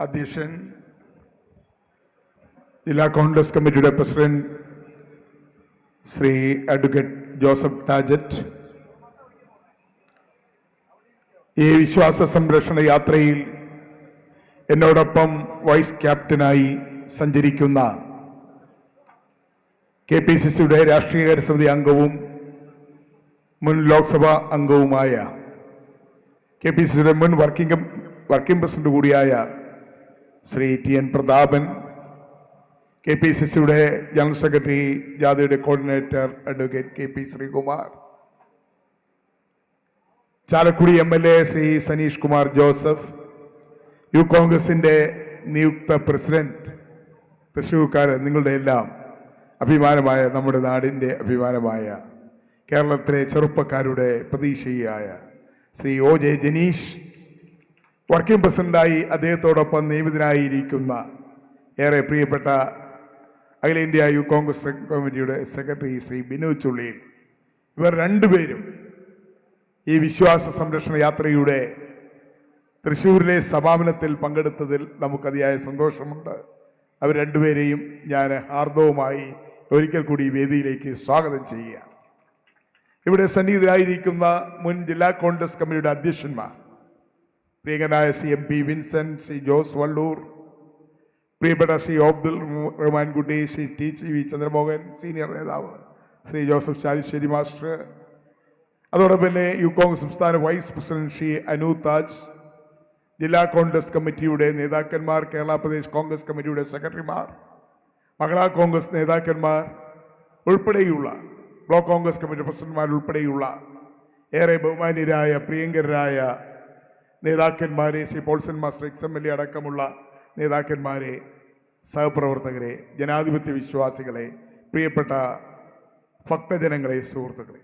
അധ്യക്ഷൻ ജില്ലാ കോൺഗ്രസ് കമ്മിറ്റിയുടെ പ്രസിഡന്റ് ശ്രീ അഡ്വക്കേറ്റ് ജോസഫ് ടാജറ്റ് ഈ വിശ്വാസ സംരക്ഷണ യാത്രയിൽ എന്നോടൊപ്പം വൈസ് ക്യാപ്റ്റനായി സഞ്ചരിക്കുന്ന കെ പി സി സിയുടെ രാഷ്ട്രീയകാര്യ സമിതി അംഗവും മുൻ ലോക്സഭാ അംഗവുമായ കെ പി സി സിയുടെ മുൻ വർക്കിംഗ് വർക്കിംഗ് പ്രസിഡന്റ് കൂടിയായ Shri T N Prathapan K P C സിയുടെ ജനറൽ സെക്രട്ടറി ജാഥയുടെ coordinator advocate K P Sreekumar Chalakudy M L A Shri Saneesh Kumar Joseph youth കോൺഗ്രസിന്റെ നിയുക്ത പ്രസിഡന്റ് തൃശ്ശൂർക്കാരൻ നിങ്ങളുടെ എല്ലാം അഭിമാനമായ നമ്മുടെ നാടിന്റെ അഭിമാനമായ കേരളത്തിലെ ചെറുപ്പക്കാരുടെ പ്രതീക്ഷയായ Shri O J Janeesh working പ്രസിഡന്റായി അദ്ദേഹത്തോടൊപ്പം നിയമിതനായിരിക്കുന്ന ഏറെ പ്രിയപ്പെട്ട അഖിലേന്ത്യാ യു കോൺഗ്രസ് കമ്മിറ്റിയുടെ സെക്രട്ടറി ശ്രീ ബിനു ചുള്ളിയിൽ. ഇവർ രണ്ടുപേരും ഈ വിശ്വാസ സംരക്ഷണ യാത്രയുടെ തൃശ്ശൂരിലെ സമാപനത്തിൽ പങ്കെടുത്തതിൽ നമുക്കതിയായ സന്തോഷമുണ്ട്. അവർ രണ്ടുപേരെയും ഞാൻ ഹാർദവുമായി ഒരിക്കൽ കൂടി വേദിയിലേക്ക് സ്വാഗതം ചെയ്യുക ഇവിടെ സന്നിഹിതരായിരിക്കുന്ന മുൻ ജില്ലാ കോൺഗ്രസ് കമ്മിറ്റിയുടെ അധ്യക്ഷന്മാർ പ്രിയങ്കനായ C M P Vincent C Jose Vallur പ്രിയപ്പെട്ട C Abdul Rahmankutty C T V Chandramohan senior നേതാവ് ശ്രീ ജോസഫ് ചാലിശ്ശേരി മാസ്റ്റർ. അതോടൊപ്പം തന്നെ യു കോൺഗ്രസ് സംസ്ഥാന വൈസ് പ്രസിഡന്റ് ശ്രീ അനു താജ് ജില്ലാ കോൺഗ്രസ് കമ്മിറ്റിയുടെ നേതാക്കന്മാർ കേരള പ്രദേശ് കോൺഗ്രസ് കമ്മിറ്റിയുടെ സെക്രട്ടറിമാർ മഹിളാ കോൺഗ്രസ് നേതാക്കന്മാർ ഉൾപ്പെടെയുള്ള ബ്ലോക്ക് കോൺഗ്രസ് കമ്മിറ്റി പ്രസിഡന്റ്മാർ ഉൾപ്പെടെയുള്ള ഏറെ ബഹുമാന്യരായ പ്രിയങ്കരായ നേതാക്കന്മാരെ C Paulson master ex M L A അടക്കമുള്ള നേതാക്കന്മാരെ സഹപ്രവർത്തകരെ ജനാധിപത്യ വിശ്വാസികളെ പ്രിയപ്പെട്ട ഭക്തജനങ്ങളെ സുഹൃത്തുക്കളെ.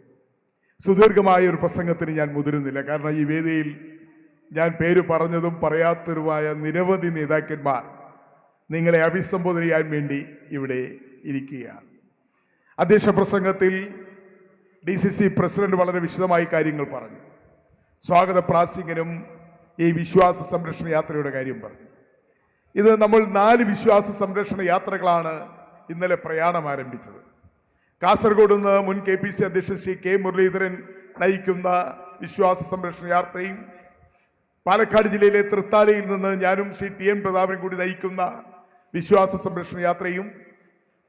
സുദീർഘമായ ഒരു പ്രസംഗത്തിന് ഞാൻ മുതിരുന്നില്ല. കാരണം ഈ വേദിയിൽ ഞാൻ പേര് പറഞ്ഞതും പറയാത്തതുമായ നിരവധി നേതാക്കന്മാർ നിങ്ങളെ അഭിസംബോധന ചെയ്യാൻ വേണ്ടി ഇവിടെ ഇരിക്കുകയാണ്. അധ്യക്ഷ പ്രസംഗത്തിൽ ഡി സി സി പ്രസിഡന്റ് വളരെ വിശദമായി കാര്യങ്ങൾ പറഞ്ഞു. സ്വാഗത പ്രാസിംഗനും ഈ വിശ്വാസ സംരക്ഷണ യാത്രയുടെ കാര്യം പറഞ്ഞു. ഇത് നമ്മൾ നാല് വിശ്വാസ സംരക്ഷണ യാത്രകളാണ് ഇന്നലെ പ്രയാണം ആരംഭിച്ചത്. കാസർഗോഡ് നിന്ന് മുൻ കെ പി സി അധ്യക്ഷൻ ശ്രീ കെ മുരളീധരൻ നയിക്കുന്ന വിശ്വാസ സംരക്ഷണ യാത്രയും പാലക്കാട് ജില്ലയിലെ തൃത്താലയിൽ നിന്ന് ഞാനും ശ്രീ ടി എൻ പ്രതാപനും കൂടി നയിക്കുന്ന വിശ്വാസ സംരക്ഷണ യാത്രയും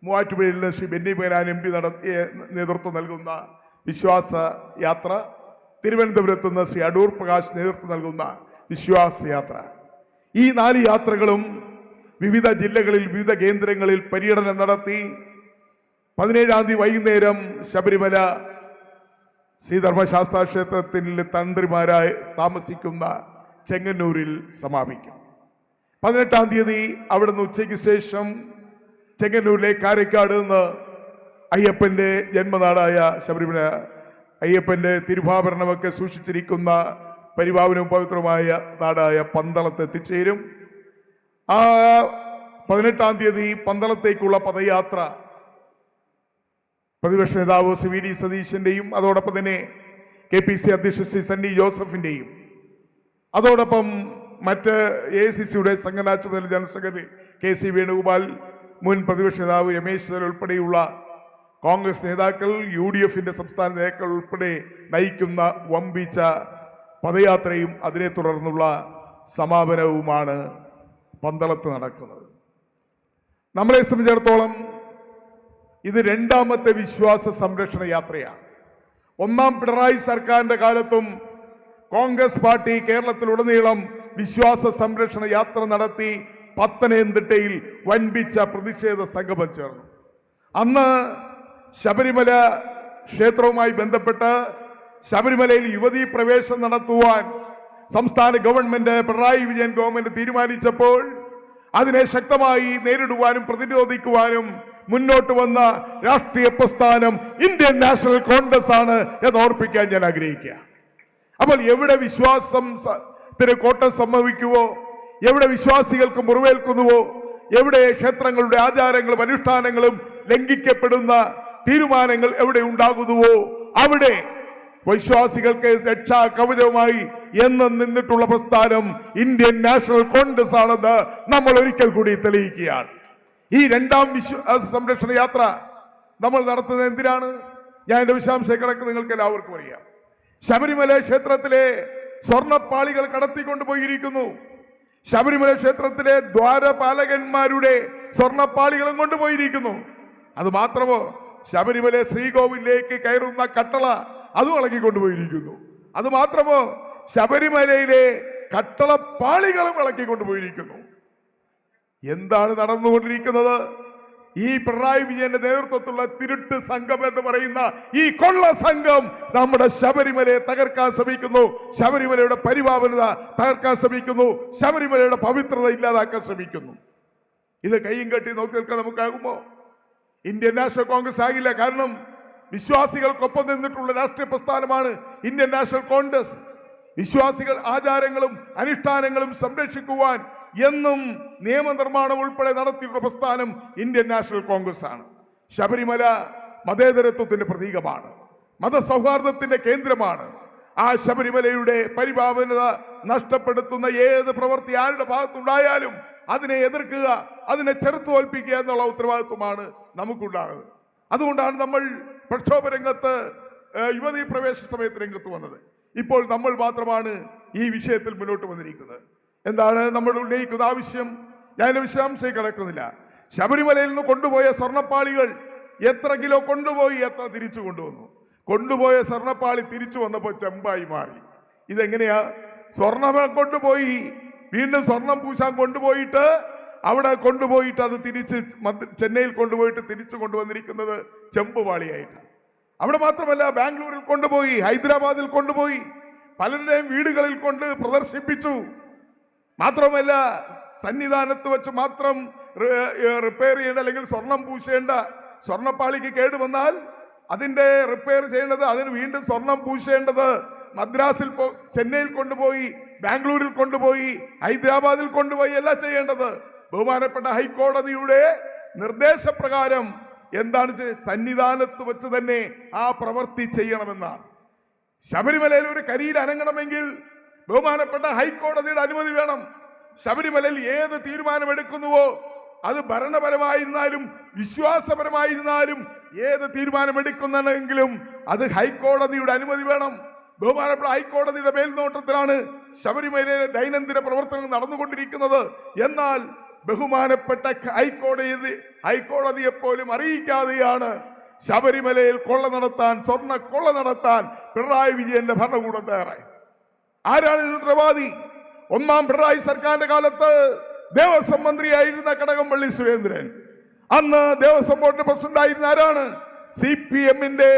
മൂവാറ്റുപുഴയിൽ നിന്ന് ശ്രീ ബെന്നി പേരാൻ എം പി നടത്തിയ നേതൃത്വം നൽകുന്ന വിശ്വാസ യാത്ര തിരുവനന്തപുരത്ത് നിന്ന് ശ്രീ അടൂർ പ്രകാശ് നേതൃത്വം നൽകുന്ന വിശ്വാസ യാത്ര ഈ നാല് യാത്രകളും വിവിധ ജില്ലകളിൽ വിവിധ കേന്ദ്രങ്ങളിൽ പര്യടനം നടത്തി പതിനേഴാം തീയതി വൈകുന്നേരം ശബരിമല ശ്രീധർമ്മശാസ്ത്ര ക്ഷേത്രത്തിൽ തന്ത്രിമാരായി താമസിക്കുന്ന ചെങ്ങന്നൂരിൽ സമാപിക്കും. പതിനെട്ടാം തീയതി അവിടുന്ന് ഉച്ചയ്ക്ക് ശേഷം ചെങ്ങന്നൂരിലെ കാരക്കാട് നിന്ന് അയ്യപ്പന്റെ ജന്മനാടായ ശബരിമല അയ്യപ്പന്റെ തിരുഭാഭരണമൊക്കെ സൂക്ഷിച്ചിരിക്കുന്ന പരിപാവനവും പവിത്രമായ നാടായ പന്തളത്ത് എത്തിച്ചേരും. ആ പതിനെട്ടാം തീയതി പന്തളത്തേക്കുള്ള പദയാത്ര പ്രതിപക്ഷ നേതാവ് സി വി ഡി സതീശന്റെയും അതോടൊപ്പം തന്നെ കെ പി സി അധ്യക്ഷൻ ശ്രീ സണ്ണി ജോസഫിന്റെയും. അതോടൊപ്പം മറ്റ് എ സി സിയുടെ സംഘടനാ ചുമതല general secretary K C Venugopal മുൻ പ്രതിപക്ഷ നേതാവ് രമേശ് ഉൾപ്പെടെയുള്ള കോൺഗ്രസ് നേതാക്കൾ യു ഡി എഫിന്റെ സംസ്ഥാന നേതാക്കൾ ഉൾപ്പെടെ നയിക്കുന്ന വമ്പിച്ച പദയാത്രയും അതിനെ തുടർന്നുള്ള സമാപനവുമാണ് പന്തളത്ത് നടക്കുന്നത്. നമ്മളെ സംബന്ധിച്ചിടത്തോളം ഇത് രണ്ടാമത്തെ വിശ്വാസ സംരക്ഷണ യാത്രയാണ്. ഒന്നാം പിണറായി സർക്കാരിന്റെ കാലത്തും കോൺഗ്രസ് പാർട്ടി കേരളത്തിലുടനീളം വിശ്വാസ സംരക്ഷണ യാത്ര നടത്തി പത്തനംതിട്ടയിൽ വൻപിച്ച പ്രതിഷേധ സംഗമം ചേർന്നു. അന്ന് ശബരിമല ക്ഷേത്രവുമായി ബന്ധപ്പെട്ട് ശബരിമലയിൽ യുവതീ പ്രവേശനം നടത്തുവാൻ സംസ്ഥാന ഗവൺമെന്റ് പിണറായി വിജയൻ ഗവൺമെന്റ് തീരുമാനിച്ചപ്പോൾ അതിനെ ശക്തമായി നേരിടുവാനും പ്രതിരോധിക്കുവാനും മുന്നോട്ട് വന്ന രാഷ്ട്രീയ പ്രസ്ഥാനം ഇന്ത്യൻ നാഷണൽ കോൺഗ്രസ് ആണ് എന്ന് ഓർപ്പിക്കാൻ ഞാൻ ആഗ്രഹിക്കുക. അപ്പോൾ എവിടെ വിശ്വാസം കോട്ടം സംഭവിക്കുവോ? എവിടെ വിശ്വാസികൾക്ക് മുറിവേൽക്കുന്നുവോ? എവിടെ ക്ഷേത്രങ്ങളുടെ ആചാരങ്ങളും അനുഷ്ഠാനങ്ങളും ലംഘിക്കപ്പെടുന്ന തീരുമാനങ്ങൾ എവിടെ ഉണ്ടാകുന്നുവോ? അവിടെ വിശ്വാസികൾക്ക് രക്ഷാ കവചവുമായി എന്ന് നിന്നിട്ടുള്ള പ്രസ്ഥാനം ഇന്ത്യൻ നാഷണൽ കോൺഗ്രസ് ആണെന്ന് നമ്മൾ ഒരിക്കൽ കൂടി തെളിയിക്കുകയാണ്. ഈ രണ്ടാം വിശ്വ സംരക്ഷണ യാത്ര നമ്മൾ നടത്തുന്നത് എന്തിനാണ്? ഞാൻ വിശദാംശ കിടക്ക് നിങ്ങൾക്ക് എല്ലാവർക്കും അറിയാം. ശബരിമല ക്ഷേത്രത്തിലെ സ്വർണപ്പാളികൾ കടത്തിക്കൊണ്ടുപോയിരിക്കുന്നു. ശബരിമല ക്ഷേത്രത്തിലെ ദ്വാരപാലകന്മാരുടെ സ്വർണപ്പാളികളും കൊണ്ടുപോയിരിക്കുന്നു. അത് മാത്രമോ? ശബരിമല ശ്രീകോവിലേക്ക് കയറുന്ന കട്ടള അതും ഇളക്കിക്കൊണ്ടുപോയിരിക്കുന്നു അത് മാത്രമോ ശബരിമലയിലെ കട്ടളപ്പാളികളും ഇളക്കിക്കൊണ്ടുപോയിരിക്കുന്നു എന്താണ് നടന്നുകൊണ്ടിരിക്കുന്നത്? ഈ പിണറായി വിജയന്റെ നേതൃത്വത്തിലുള്ള തിരുട്ട് സംഘം എന്ന് പറയുന്ന ഈ കൊള്ള സംഘം നമ്മുടെ ശബരിമലയെ തകർക്കാൻ ശ്രമിക്കുന്നു. ശബരിമലയുടെ പരിപാവനത തകർക്കാൻ ശ്രമിക്കുന്നു. ശബരിമലയുടെ പവിത്രത ഇല്ലാതാക്കാൻ ശ്രമിക്കുന്നു. ഇത് കൈയും കെട്ടി നോക്കി നിൽക്കാൻ നമുക്കാകുമോ ഇന്ത്യൻ നാഷണൽ കോൺഗ്രസ് ആകില്ല. കാരണം വിശ്വാസികൾക്കൊപ്പം നിന്നിട്ടുള്ള രാഷ്ട്രീയ പ്രസ്ഥാനമാണ് ഇന്ത്യൻ നാഷണൽ കോൺഗ്രസ്. വിശ്വാസികൾ ആചാരങ്ങളും അനുഷ്ഠാനങ്ങളും സംരക്ഷിക്കുവാൻ എന്നും നിയമനിർമ്മാണം ഉൾപ്പെടെ നടത്തിയിട്ടുള്ള പ്രസ്ഥാനം ഇന്ത്യൻ നാഷണൽ കോൺഗ്രസ് ആണ് ശബരിമല മതേതരത്വത്തിന്റെ പ്രതീകമാണ്. മതസൗഹാർദ്ദത്തിന്റെ കേന്ദ്രമാണ്. ആ ശബരിമലയുടെ പരിപാവനത നഷ്ടപ്പെടുത്തുന്ന ഏത് പ്രവൃത്തി ആരുടെ ഭാഗത്തുണ്ടായാലും അതിനെ എതിർക്കുക അതിനെ ചെറുത്തോൽപ്പിക്കുക എന്നുള്ള ഉത്തരവാദിത്വമാണ് നമുക്കുണ്ടാകുന്നത്. അതുകൊണ്ടാണ് നമ്മൾ പ്രക്ഷോഭ രംഗത്ത് യുവതീ പ്രവേശ സമയത്ത് രംഗത്ത് വന്നത്. ഇപ്പോൾ നമ്മൾ മാത്രമാണ് ഈ വിഷയത്തിൽ മുന്നോട്ട് വന്നിരിക്കുന്നത്. എന്താണ് നമ്മൾ ഉന്നയിക്കുന്ന ആവശ്യം? ഞാൻ വിശദാംശം കിടക്കുന്നില്ല. ശബരിമലയിൽ നിന്ന് കൊണ്ടുപോയ സ്വർണപ്പാളികൾ എത്ര കിലോ കൊണ്ടുപോയി എത്ര തിരിച്ചു കൊണ്ടുവന്നു? കൊണ്ടുപോയ സ്വർണപ്പാളി തിരിച്ചു വന്നപ്പോൾ ചെമ്പായി മാറി. ഇതെങ്ങനെയാ? സ്വർണം കൊണ്ടുപോയി വീണ്ടും സ്വർണം പൂശാൻ കൊണ്ടുപോയിട്ട് അവിടെ കൊണ്ടുപോയിട്ട് അത് തിരിച്ച് ചെന്നൈയിൽ കൊണ്ടുപോയിട്ട് തിരിച്ചു കൊണ്ടുവന്നിരിക്കുന്നത് ചെമ്പുപാളിയായിട്ടാണ്. അവിടെ മാത്രമല്ല ബാംഗ്ലൂരിൽ കൊണ്ടുപോയി ഹൈദരാബാദിൽ കൊണ്ടുപോയി പലരുടെയും വീടുകളിൽ കൊണ്ട് പ്രദർശിപ്പിച്ചു. മാത്രമല്ല സന്നിധാനത്ത് വെച്ച് മാത്രം റിപ്പയർ ചെയ്യേണ്ട അല്ലെങ്കിൽ സ്വർണം പൂശേണ്ട സ്വർണപ്പാളിക്ക് കേടുവന്നാൽ അതിന്റെ റിപ്പയർ ചെയ്യേണ്ടത് അതിന് വീണ്ടും സ്വർണം പൂശേണ്ടത് മദ്രാസിൽ ചെന്നൈയിൽ കൊണ്ടുപോയി ബാംഗ്ലൂരിൽ കൊണ്ടുപോയി ഹൈദരാബാദിൽ കൊണ്ടുപോയി അല്ല ചെയ്യേണ്ടത്. ബഹുമാനപ്പെട്ട ഹൈക്കോടതിയുടെ നിർദ്ദേശപ്രകാരം എന്താണ് സന്നിധാനത്ത് വെച്ച് തന്നെ ആ പ്രവൃത്തി ചെയ്യണമെന്നാണ്. ശബരിമലയിൽ ഒരു കരിയിൽ അനങ്ങണമെങ്കിൽ ബഹുമാനപ്പെട്ട ഹൈക്കോടതിയുടെ അനുമതി വേണം. ശബരിമലയിൽ ഏത് തീരുമാനമെടുക്കുന്നുവോ അത് ഭരണപരമായിരുന്നാലും വിശ്വാസപരമായിരുന്നാലും ഏത് തീരുമാനമെടുക്കുന്നെങ്കിലും അത് ഹൈക്കോടതിയുടെ അനുമതി വേണം. ബഹുമാനപ്പെട്ട ഹൈക്കോടതിയുടെ മേൽനോട്ടത്തിലാണ് ശബരിമലയിലെ ദൈനംദിന പ്രവർത്തനങ്ങൾ നടന്നുകൊണ്ടിരിക്കുന്നത്. എന്നാൽ ബഹുമാനപ്പെട്ട ഹൈക്കോടതി ഹൈക്കോടതിയെ പോലും അറിയിക്കാതെയാണ് ശബരിമലയിൽ കൊള്ള നടത്താൻ സ്വർണ കൊള്ള നടത്താൻ പിണറായി വിജയന്റെ ഭരണകൂടം തയ്യാറായി. ആരാണ് ഇതിന് ഉത്തരവാദി? ഒന്നാം പിണറായി സർക്കാരിന്റെ കാലത്ത് ദേവസ്വം മന്ത്രിയായിരുന്ന കടകംപള്ളി സുരേന്ദ്രൻ. അന്ന് ദേവസ്വം ബോർഡിന്റെ പ്രസിഡന്റ് ആയിരുന്ന ആരാണ്? സി പി എമ്മിന്റെ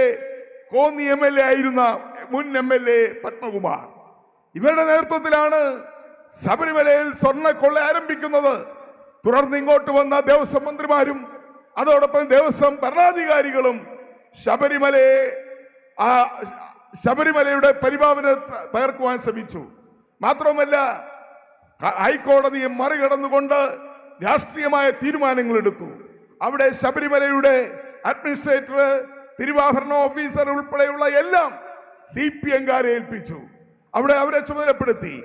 കോന്നി എം എൽ എ ആയിരുന്ന മുൻ എം എൽ എ പത്മകുമാർ. ഇവരുടെ നേതൃത്വത്തിലാണ് ശബരിമലയിൽ സ്വർണക്കൊള്ള ആരംഭിക്കുന്നത്. തുടർന്ന് ഇങ്ങോട്ട് വന്ന ദേവസ്വം മന്ത്രിമാരും അതോടൊപ്പം ദേവസ്വം ഭരണാധികാരികളും ശബരിമലയെ ആ ശബരിമലയുടെ പരിപാവന തകർക്കുവാൻ ശ്രമിച്ചു. മാത്രമല്ല ഹൈക്കോടതിയെ മറികടന്നുകൊണ്ട് രാഷ്ട്രീയമായ തീരുമാനങ്ങൾ എടുത്തു അവിടെ ശബരിമലയുടെ അഡ്മിനിസ്ട്രേറ്റർ തിരുവാഭരണ ഓഫീസർ ഉൾപ്പെടെയുള്ള എല്ലാം സി പി എംകാരെ ഏൽപ്പിച്ചു. അവിടെ അവരെ ചുമതലപ്പെടുത്തി.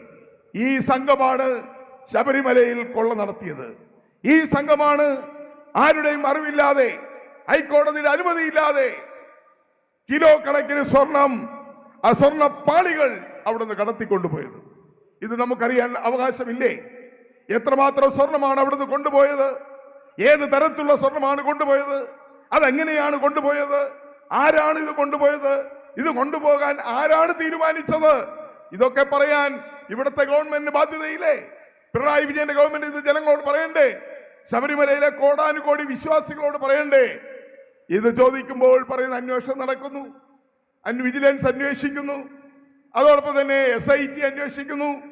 ഈ സംഘമാണ് ശബരിമലയിൽ കൊള്ള നടത്തിയത്. ഈ സംഘമാണ് ആരുടെയും അറിവില്ലാതെ ഹൈക്കോടതിയുടെ അനുമതിയില്ലാതെ കിലോ കണക്കിന് സ്വർണം ആ സ്വർണ പാളികൾ നിന്ന് കടത്തിക്കൊണ്ടുപോയത്. ഇത് നമുക്കറിയാൻ അവകാശമില്ലേ? എത്രമാത്രം സ്വർണമാണ് അവിടുന്ന് കൊണ്ടുപോയത്? ഏത് തരത്തിലുള്ള സ്വർണമാണ് കൊണ്ടുപോയത്? അതെങ്ങനെയാണ് കൊണ്ടുപോയത്? ആരാണ് ഇത് കൊണ്ടുപോയത്? ഇത് കൊണ്ടുപോകാൻ ആരാണ് തീരുമാനിച്ചത്? ഇതൊക്കെ പറയാൻ ഇവിടുത്തെ ഗവൺമെന്റിന് ബാധ്യതയില്ലേ? പിണറായി വിജയന്റെ ഗവൺമെന്റ് ഇത് ജനങ്ങളോട് പറയണ്ടേ? ശബരിമലയിലെ കോടാനുകോടി വിശ്വാസികളോട് പറയണ്ടേ? ഇത് ചോദിക്കുമ്പോൾ പറയുന്ന അന്വേഷണം നടക്കുന്നു. വിജിലൻസ് അന്വേഷിക്കുന്നു. അതോടൊപ്പം തന്നെ എസ് ഐ ടി അന്വേഷിക്കുന്നു.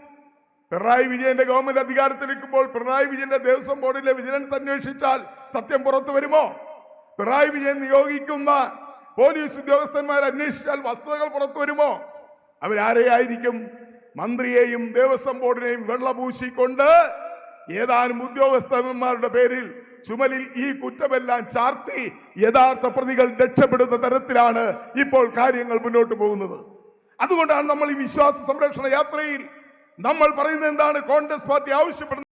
പിണറായി വിജയന്റെ ഗവൺമെന്റ് അധികാരത്തിലിരിക്കുമ്പോൾ പിണറായി വിജയന്റെ ദേവസ്വം ബോർഡിലെ വിജിലൻസ് അന്വേഷിച്ചാൽ സത്യം പുറത്തു വരുമോ? പിണറായി വിജയൻ നിയോഗിക്കുന്ന പോലീസ് ഉദ്യോഗസ്ഥന്മാർ അന്വേഷിച്ചാൽ വസ്തുതകൾ പുറത്തു വരുമോ? അവരാരെയായിരിക്കും മന്ത്രിയെയും ദേവസ്വം ബോർഡിനെയും വെള്ളപൂശിക്കൊണ്ട് ഏതാനും ഉദ്യോഗസ്ഥന്മാരുടെ പേരിൽ ചുമലിൽ ഈ കുറ്റമെല്ലാം ചാർത്തി യഥാർത്ഥ പ്രതികൾ രക്ഷപ്പെടുന്ന തരത്തിലാണ് ഇപ്പോൾ കാര്യങ്ങൾ മുന്നോട്ട് പോകുന്നത്. അതുകൊണ്ടാണ് നമ്മൾ ഈ വിശ്വാസ സംരക്ഷണ യാത്രയിൽ നമ്മൾ പറയുന്നത് എന്താണ് കോൺഗ്രസ് പാർട്ടി ആവശ്യപ്പെടുന്നത്